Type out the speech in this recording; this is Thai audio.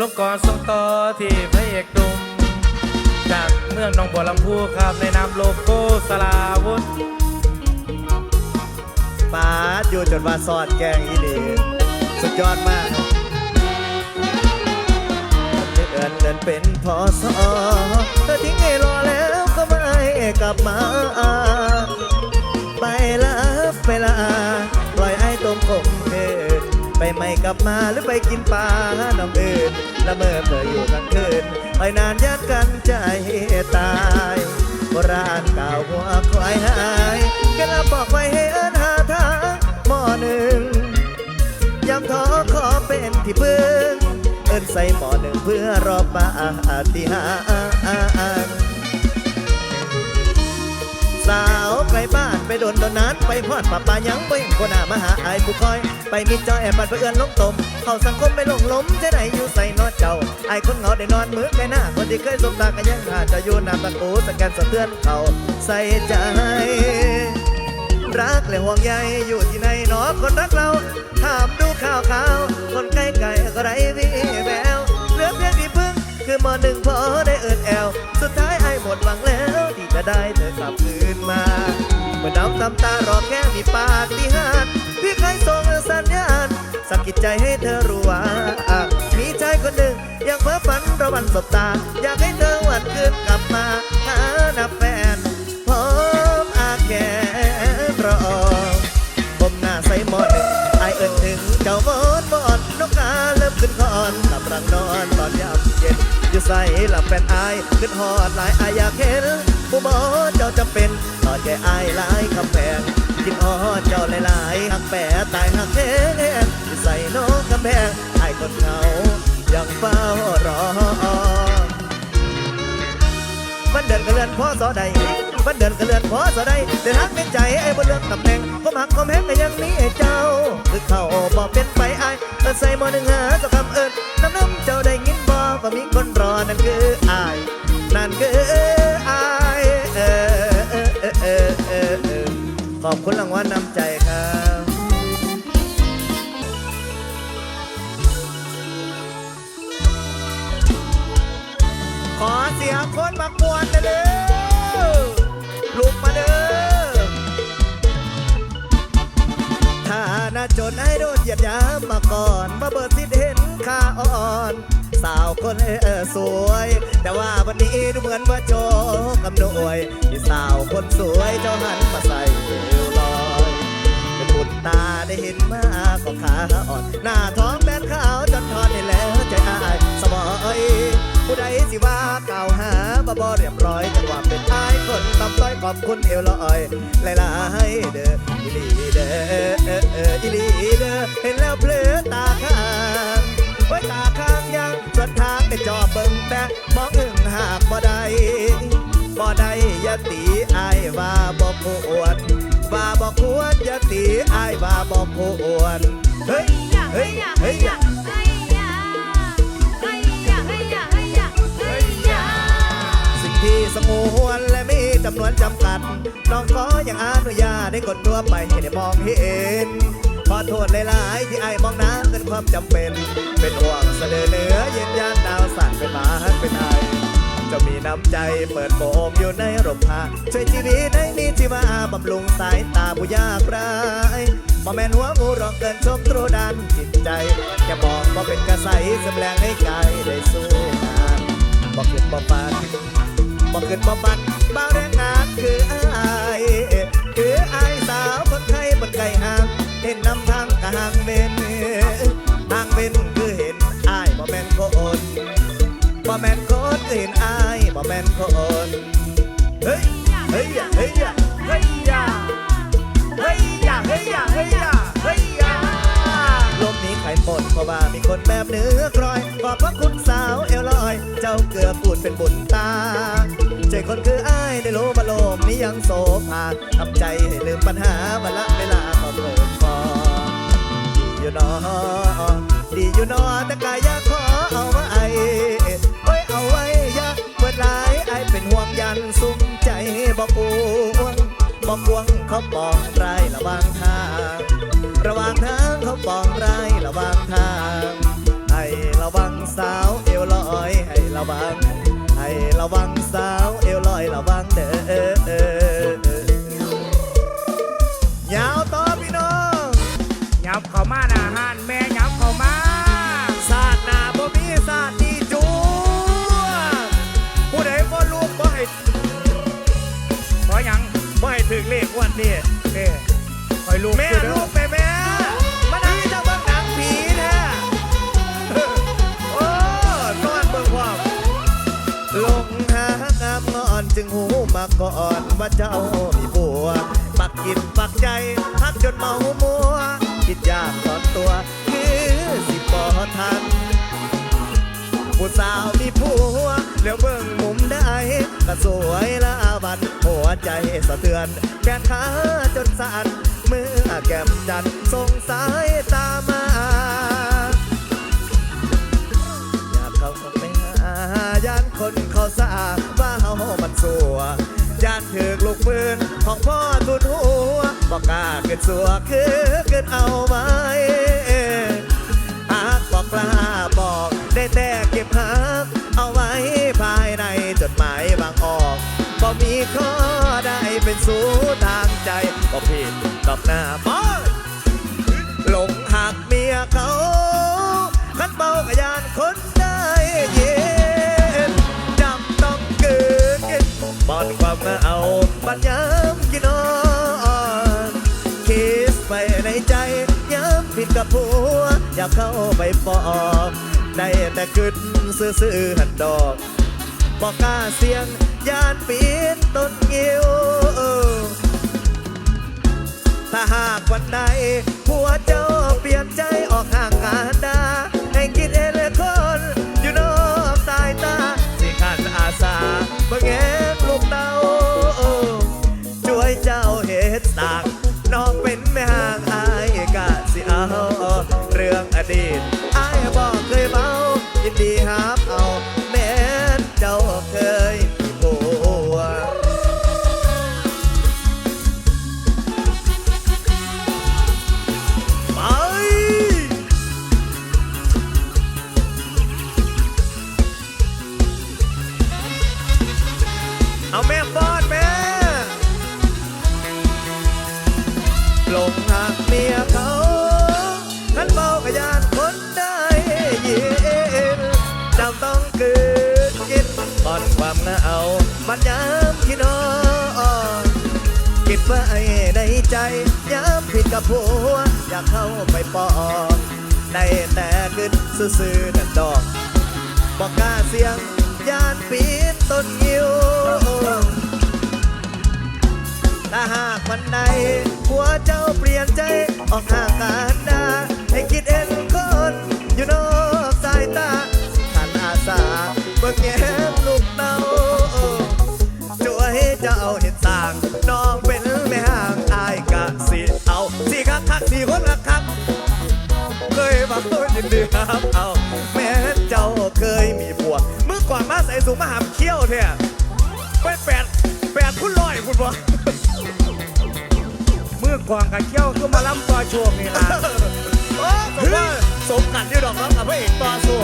ลงก่อนส่งต่อที่พระเอกหนุ่มจากเมืองหนองบัวลำพูครับในนามโลโก้สลาวุธปาดอยู่จนว่าซอดแกงอีดีสุดยอดมากเดินเดินเป็นพอสอเธอทิ้งให้รอแล้วก็ไม่กลับมา ม่กลับมาหรือไปกินปลาน้องเอื่นละเมอเพื่ออยู่ทั้งคืนไปนานยัดกันใจตายโบราณกล่าวหัวควายหายแกละบอกไว้ให้เอินหาทางหม้อหนึ่งยำท้อขอเป็นที่พึ่งเอินใส่หม้อหนึ่งเพื่อรอปาฏิหาริย์ นไปโดนไปพอดป่าปายังบ่เห็นคนหน้ามาหาอายผู้คอย ไปมีจอยแอบปันเพื่อนลงตม เข้าสังคมไม่ลงล้มจะไหนอยู่ใส่นอดเจ้าไอายคนเหงาได้นอนมือไกลหน้า คนที่เคยสบตากันยังหาจะอยู่นามตะโกสแกนสะเทือนเขาใส่ใจ รักและห่วงใยอยู่ที่ไหนหนอคนรักเราถามดูข่าวข่าวคนใกล้ไกลก็ไรวีแววเหลือเพียงที่พึ่ง คือมอหนึ่งพอได้เอินแอลสุดท้ายไอ้หมดหวังแล้ว ที่จะได้เธอกลับคืน มาเมื่อดำตำตารอแค่มีปาฏิหาริย์พี่เคยส่งสัญญาณสะกิดใจให้เธอรู้ว่า มีชายคนหนึ่งยังเพ้อฝันระวันสบตา อยากให้เธอวันคืนกลับมาหาหน้าแฟนพร้อมอาแกรอผมหน้าใส่หมอนหนึ่งไอเอินถึงเจ้าหมอนบอนนกกาเริ่มขึ้นคอนกำลังนอนตอนยามเย็นอยู่ใส่หลับเป็นไอขึ้นหอดหลายอายอยากเห็น ผู้บอเจ้าจำเป็นตอนแกไอายหลายคำแพงกินหอเจ้าหลายๆหักแปะตายหักแห้งอยู่ใส่นกกำแพงอายคนเหงายังเฝ้ารอมันเดินกระเลื่อนพอสอใดมันเดินกระเลื่อนพอสอใดเดินหักในใจไอ้บนเรื่องตำแหน่งก็มักก็แม้ก็ยังมีไอ้เจ้า คือเขาบอกเป็นไปไอ้เออใส่มอหนึ่งหา อเสียงคนมากวนเด้อลุกมาเด้อถ้าน่าจนให้โดนเหยียดยามมาก่อนมาเบิดสิเห็นค่าอ่อน สาวคนเออสวย แต่ว่าวันนี้ดูเหมือนว่าโจกำนวยที่สาวคนสวยเจ้าหันมาใส่เอวลอยเป็นบุญตาได้เห็นมาก็ขาอ่อน หน้าท้องแบนขาวจนทอนให้แล้วใจอายสบอยผู้ใดสิว่า กล่าวหาบ่เรียบร้อยจังหวะเป็นอายคนตำต้อยขอบคุณเอวลอยหลายๆเด้ออีลีเด้ออีลีเด้อเห็นแล้วเพลือตาข้างไว้ตาข้างยังส่วนทางได้จอเบิ่งแต่มองอึ่งหากบ่ได้บ่ได้ย่าตีอายว่าบ่ควรว่าบ่ควรย่าตีอายว่าบ่ควรเฮ้ยเฮ้ยเฮ้ย สงวนและมีจำนวนจำกัด น้องขออย่างอนุญาตให้คนทั่วไปให้ได้มองเห็นขอโทษหลาย ๆ ที่ไอ้มองน้ำเกินความจำเป็น เป็นห่วงเสนอเหนือเย็นยานดาวสั่นเป็นหมาเป็นไอจะมีน้ำใจเปิดโปมอยู่ในร่มผ้าช่วยชีวิตให้มีชีวาบำรุงสายตาผู้ยากไร้บ่แม่นหัวงูร้องเกินชมตรูดันจิตใจแค่บอกว่าเป็นกระใสสำแรงให้กายได้สู้งานบอกขึ้นบ่ปาน บอกขึ้นบ่บันบ่าแรงงานคืออายคืออายสาวคนไทยบนไก่ห่างเห็นนำทางกะห่างเวนห่างเวนคือเห็นอายบ่แม่นคนบ่แม่นคนคือเห็นอายบ่แม่นคนเฮ้ยเฮ้ยอย่าเฮ้ยเฮ้ยเฮ้ยเฮ้ยเฮ้ยเฮ้ยลมนี้ไข่หมดเพราะว่ามีคนแบบเนื้อกรอย ขอบพระคุณสาวเอวลอย เจ้าเกลือกูดเป็นบุญตา คนคืออ้ายได้รู้บาโลมนี้ยังโสภาทำใจให้ลืมปัญหาบละเวลาก็เปิดฟอดีอยู่นอดีอยู่นอแต่กายอยากขอเอาไว้โอ้ยเอาไว้อยากเปิดหลายไอเป็นห่วงยันสุ้มใจบอกวงบอกวงเขาปองไรระวางทาง ระหว่างทางเขาปองไรระวางทาง ให้ระวังสาวเอวลอยให้ระวัง ระวังสาวเอวลอยระวังเด้อยาวต่อพี่น้องยับเข้ามาหน้าห้านแม่ยับเข้ามาศาสตร์หนาบ่มีศาสตร์นี่จูผู้ใดบ่ลูกบ่ให้ขอหยังบ่ให้ถึงเลขวันนี้เด้คอยลูกแม่อยู่เด้อลูก ก่อนว่าเจ้ามีบัว ปักกินปักใจพักจนเมามัว คิดยากตอนตัว คือสิบ่ทันผู้สาวมีผัว แล้วเบิ่งมุมได้ก็สวยละบันหัวใจสะเทือนแขนขาจนสั่นเมื่อแก้มจันทร์ส่งสายตามาอยากเข้าไปหายานคนเขาสาว่าเฮามันสัว ยานถือกลูกปืนของพ่อทุนหัวบอกกล้าเกิดสัวคือเกิดเอาไว้หากบอกกล้าบอกได้แต่เก็บหักเอาไว้ภายในจดหมายบางออกบ่มีข้อได้เป็นสูทางใจก็ผิดตอบหน้าบอย อนความเหงาบัดยามกินนอนคิดไปในใจย้ำผิดกับผัว อยากเข้าไปปอบได้แต่กึดซื่อๆหันดอกบอกกล้าเสียงยานปีนต้นงี้วถ้าหากวันใดผัว อนความเหงาบัดยามที่นอนคิดไว้ในใจย้ำผิดกับผัว อยากเข้าไปปอบได้แต่ขึ้นซื่อๆนั่นดอกบอกกล้าเสียงยานปีนต้นงิ้วถ้าหากวันใดผัวเจ้าเปลี่ยนใจออกห่างกันดาให้คิดเอ็นคนอยู่นอกสายตาขันอาสาเบิกแย้ เอาแม้เจ้าเคยมีผัวเมื่อก่อนมาใส่สูงมาหามเขี้ยวเถอะไปแปดแปดคุณลอยคุณบ่มือกวางกับเขี้ยวคือมาล้ำตัวโชคนี่ล่ะโอ้ผมว่าสมกันที่ดอกน้องกับพระเอกต่อสู้